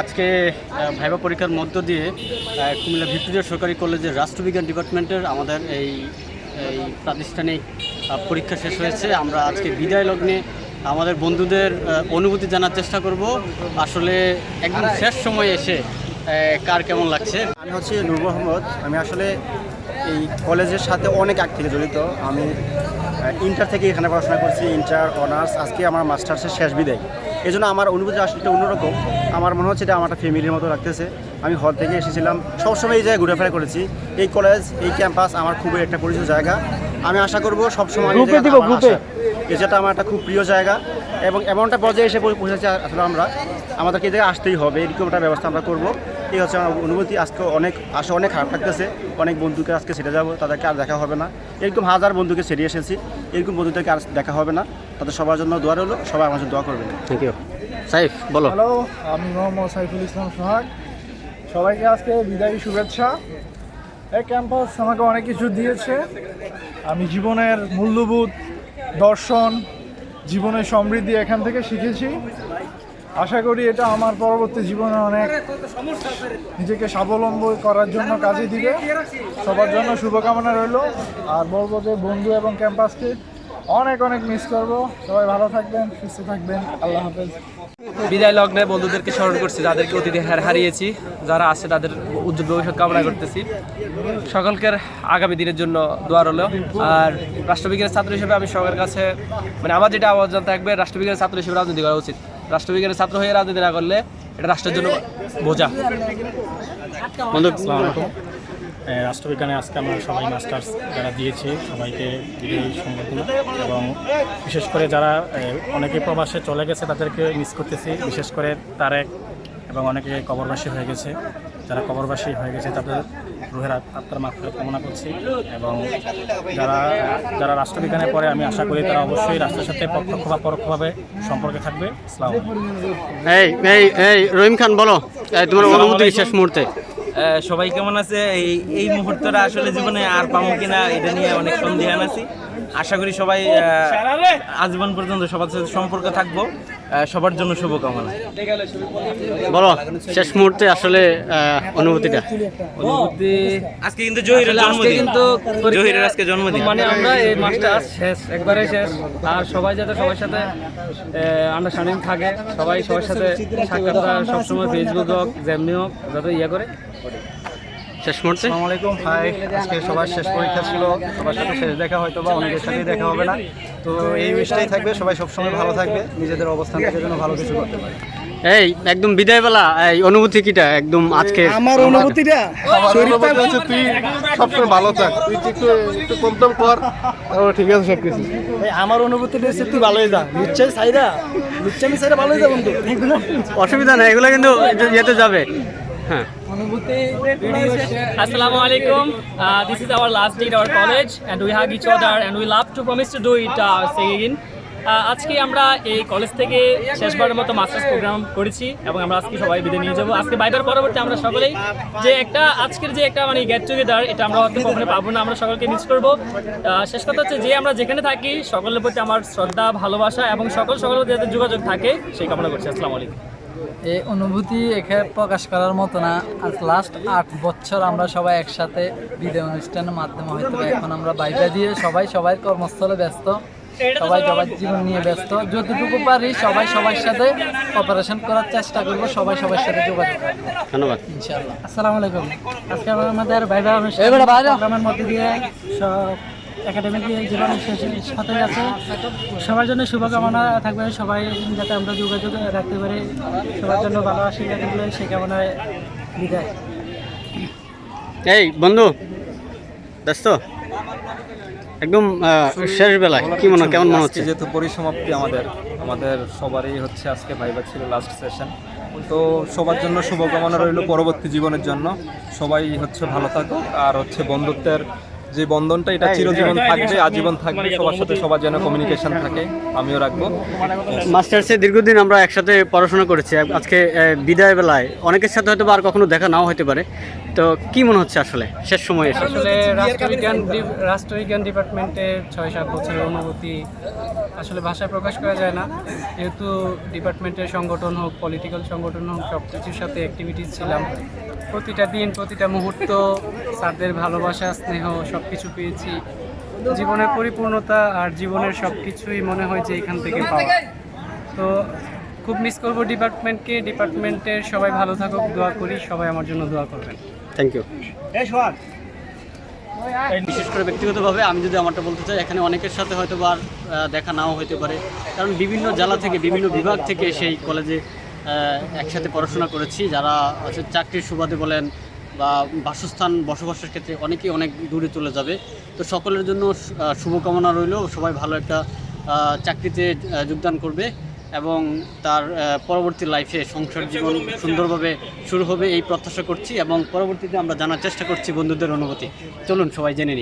আজকে ভাইবা পরীক্ষার মধ্য দিয়ে কুমিল্লা ভিক্টোরিয়া সরকারি কলেজের রাষ্ট্রবিজ্ঞান ডিপার্টমেন্টের আমাদের এই এই প্রাতিষ্ঠানিক পরীক্ষা শেষ হয়েছে। আমরা আজকে বিদায় লগ্নে আমাদের বন্ধুদের অনুভূতি জানার চেষ্টা করব। আসলে একদম শেষ সময় এসে কার কেমন লাগছে? আমি হচ্ছে নূর মোহাম্মদ। আমি আসলে এই কলেজের সাথে অনেক আগ থেকে জড়িত। আমি ইন্টার থেকে এখানে পড়াশোনা করছি ইন্টার অনার্স। আজকে আমার মাস্টার্সের শেষ বিদায়। এই জন্য আমার অনুভূতি আসলে একটু অন্যরকম। আমার মনে হচ্ছে এটা আমার একটা ফ্যামিলির মতো লাগতেছে। আমি হল থেকে এসেছিলাম। সবসময় এই জায়গায় ঘুরেফেরা করেছি। এই কলেজ এই ক্যাম্পাস আমার খুবই একটা পরিচিত জায়গা। আমি আশা করব সবসময় যেটা আমার একটা খুব প্রিয় জায়গা। এবং এমনটা পর্যায়ে এসে পৌঁছেছে আসলে আমরা। আমাদেরকে এই জায়গায় আসতেই হবে এরকম একটা ব্যবস্থা আমরা করব। এই হচ্ছে আমার অনুভূতি। আজকে অনেক আসে অনেক খারাপ লাগতেছে। অনেক বন্ধুকে আজকে ছেড়ে যাব তাদেরকে আর দেখা হবে না। এরকম হাজার বন্ধুকে ছেড়ে এসেছি। এরকম বন্ধুদেরকে আর দেখা হবে না। তাদের সবার জন্য দোয়া রইল সবাই আমার জন্য দোয়া করবেন। থ্যাংক ইউ সাইফ বলো। হ্যালো আমি মোহাম্মদ সাইফুল ইসলাম সোহাগ। সবাইকে আজকে বিদায়ী শুভেচ্ছা। এই ক্যাম্পাস আমাকে অনেক কিছু দিয়েছে। আমি জীবনের মূল্যবোধ দর্শন জীবনের সমৃদ্ধি এখান থেকে শিখেছি। আশা করি এটা আমার পরবর্তী জীবনে অনেক নিজেকে স্বাবলম্বী করার জন্য কাজে দিবে। সবার জন্য শুভকামনা রইল। আর বলব যে বন্ধু এবং ক্যাম্পাসকে অনেক অনেক মিস করব। সবাই ভালো থাকবেন, সুস্থ থাকবেন। আল্লাহ হাফেজ। বিদায় লগ্নে বন্ধুদেরকে স্মরণ করছি, যাদেরকে অতীতে হার হারিয়েছি, যারা আছে তাদের উজ্জ্বল ভবিষ্যৎ কামনা করতেছি। সকলকে আগামী দিনের জন্য দোয়া রইল। আর রাষ্ট্রবিজ্ঞানের ছাত্র হিসেবে আমি সবার কাছে মানে আমার যেটা আবেদন থাকবে, রাষ্ট্রবিজ্ঞানের ছাত্র হিসেবে রাজনীতি করা উচিত। রাষ্ট্রবিজ্ঞানের ছাত্র হয়ে রাজনীতি না করলে এটা রাষ্ট্রের জন্য বোঝা। রাষ্ট্রবিজ্ঞানে আজকে আমরা সবাই মাস্টার্স যারা দিয়েছি, সবাইকে বিদায়ী সম্বর্ধনা। এবং বিশেষ করে যারা অনেকে প্রবাসে চলে গেছে, তাদেরকে মিস করতেছি। বিশেষ করে তারেক এবং অনেকে কবরবাসী হয়ে গেছে। যারা কবরবাসী হয়ে গেছে তাদের রুহের আত্মার মাত্রা কামনা করছি এবং যারা যারা রাষ্ট্রবিজ্ঞানে পড়ে আমি আশা করি তারা অবশ্যই রাষ্ট্রের সাথে প্রত্যক্ষ বা পরোক্ষভাবে সম্পর্কে থাকবে। এই এই এই রহিম খান বলো। তোমার অনুভূতি শেষ মুহূর্তে। সবাই কেমন আছে? এই এই মুহূর্তটা আসলে জীবনে আর পাবো কিনা এটা নিয়ে অনেক সন্দেহান আছি। আশা করি সবাই আহ, আজীবন পর্যন্ত সবার সাথে সম্পর্ক থাকব। সবার জন্য শুভকামনা। বলো শেষ মুহূর্তে আসলে অনুভূতিটা? অনুভূতি আজকে কিন্তু জহিরের জন্মদিন। কিন্তু জহিরের আজকে জন্মদিন। মানে আমরা এই মাসটা শেষ একবারে শেষ। আর সবাই যাতে সবার সাথে আন্ডারস্ট্যান্ডিং থাকে সবাই সবার সাথে সাক্ষাৎকার সবসময় ফেসবুক হোক যেমনি হোক যাতে ইয়ে করে। শেষ মুহূর্তে? আসসালামু আলাইকুম হাই আজকে সবার শেষ পরীক্ষা ছিল। সবার সাথে শেষ দেখা হয়তো বা অনেকের সাথেই দেখা হবে না। তো এই উইশটাই থাকবে সবাই সবসময় ভালো থাকবে নিজেদের অবস্থান থেকে যেন ভালো কিছু করতে পারে। এই একদম বিদায় বেলা এই অনুভূতি কিটা? একদম আজকে। আমার অনুভূতিটা তুই সবসময় ভালো থাক তুই একটু একটু কম টম কর ঠিক আছে সব কিছু এই আমার অনুভূতিটা হচ্ছে তুই ভালোই যা। নিশ্চয়ই সাইরা নিশ্চয়ই সাইরা ভালোই যা বন্ধু। অসুবিধা নাই এগুলো কিন্তু ইয়েতে যাবে। হ্যাঁ। Assalamu alaikum. Uh, this is our last day at our college, and we hug each other, and we love to promise to do it uh, again. Uh, আজকে আমরা এই কলেজ থেকে শেষবারের মতো মাস্টার্স প্রোগ্রাম করেছি এবং আমরা আজকে সবাই বিদায় নিয়ে যাব। আজকে বাইবার পরবর্তী আমরা সকলেই যে একটা আজকের যে একটা মানে গেট টুগেদার এটা আমরা হয়তো কখনো পাবো না আমরা সকলকে মিস করব। শেষ কথা হচ্ছে যে আমরা যেখানে থাকি সকলের প্রতি আমার শ্রদ্ধা ভালোবাসা এবং সকল সকলের যাতে যোগাযোগ থাকে সেই কামনা করছি। আসসালামু আলাইকুম। এই অনুভূতি এখানে প্রকাশ করার মতো না। আজ লাস্ট আট বছর আমরা সবাই একসাথে বিদায় অনুষ্ঠানের মাধ্যমে হয়তো এখন আমরা বাইরে দিয়ে সবাই সবাই কর্মস্থলে ব্যস্ত। সবাই সবার জীবন নিয়ে ব্যস্ত। যতটুকু পারি সবাই সবার সাথে অপারেশন করার চেষ্টা করব। সবাই সবার সাথে যোগাযোগ ধন্যবাদ। ইনশাআল্লাহ। আসসালামু আলাইকুম। আজকে আমাদের ভাইবা। প্রোগ্রামের মধ্যে দিয়ে সব একাডেমিক জীবন সাথে আছে সবার জন্য শুভকামনা থাকবে সবাই যাতে আমরা যোগাযোগ রাখতে পারি। সবার জন্য ভালো আশীর্বাদ থাকলে সেই কামনায় বিদায়। এই বন্ধু ব্যস্ত? একদম শেষ বেলায় কি মনে হয়, কেমন মনে হচ্ছে? যেহেতু পরিসমাপ্তি আমাদের আমাদের সবারই হচ্ছে আজকে ভাইবা ছিল লাস্ট সেশন তো সবার জন্য শুভকামনা রইল পরবর্তী জীবনের জন্য। সবাই হচ্ছে ভালো থাকুক আর হচ্ছে বন্ধুত্বের যে বন্ধনটা এটা চিরজীবন থাকবে আজীবন থাকবে সবার সাথে সবার যেন কমিউনিকেশন থাকে আমিও রাখব। মাস্টার্সে দীর্ঘদিন আমরা একসাথে পড়াশোনা করেছি আজকে বিদায় বেলায়। অনেকের সাথে হয়তো বা আর কখনো দেখা নাও হতে পারে। তো কি মনে হচ্ছে আসলে? শেষ সময় এসে। আসলে রাষ্ট্রবিজ্ঞান রাষ্ট্রবিজ্ঞান ডিপার্টমেন্টের ছয় সাত বছরের অনুভূতি আসলে ভাষায় প্রকাশ করা যায় না। যেহেতু ডিপার্টমেন্টের সংগঠন হোক পলিটিক্যাল সংগঠন হোক সব কিছুর সাথে অ্যাক্টিভিটিস ছিলাম। প্রতিটা দিন প্রতিটা মুহূর্ত স্যারদের ভালোবাসা স্নেহ সব কিছু পেয়েছি। জীবনের পরিপূর্ণতা আর জীবনের সব কিছুই মনে হয় যে এখান থেকে পাওয়া। তো খুব মিস করব ডিপার্টমেন্টকে ডিপার্টমেন্টের সবাই ভালো থাকুক দোয়া করি সবাই আমার জন্য দোয়া করবেন। থ্যাংক ইউ বিশেষ করে ব্যক্তিগতভাবে আমি যদি আমারটা বলতে চাই এখানে অনেকের সাথে হয়তো বা দেখা নাও হতে পারে। কারণ বিভিন্ন জেলা থেকে বিভিন্ন বিভাগ থেকে সেই কলেজে একসাথে পড়াশোনা করেছি, যারা হচ্ছে চাকরির সুবাদে বলেন বা বাসস্থান বসবাসের ক্ষেত্রে অনেকেই অনেক দূরে চলে যাবে। তো সকলের জন্য শুভকামনা রইল, সবাই ভালো একটা চাকরিতে যোগদান করবে এবং তার পরবর্তী লাইফে সংসার জীবন সুন্দরভাবে শুরু হবে, এই প্রত্যাশা করছি এবং পরবর্তীতে আমরা জানার চেষ্টা করছি বন্ধুদের অনুভূতি। চলুন সবাই জেনে নিই।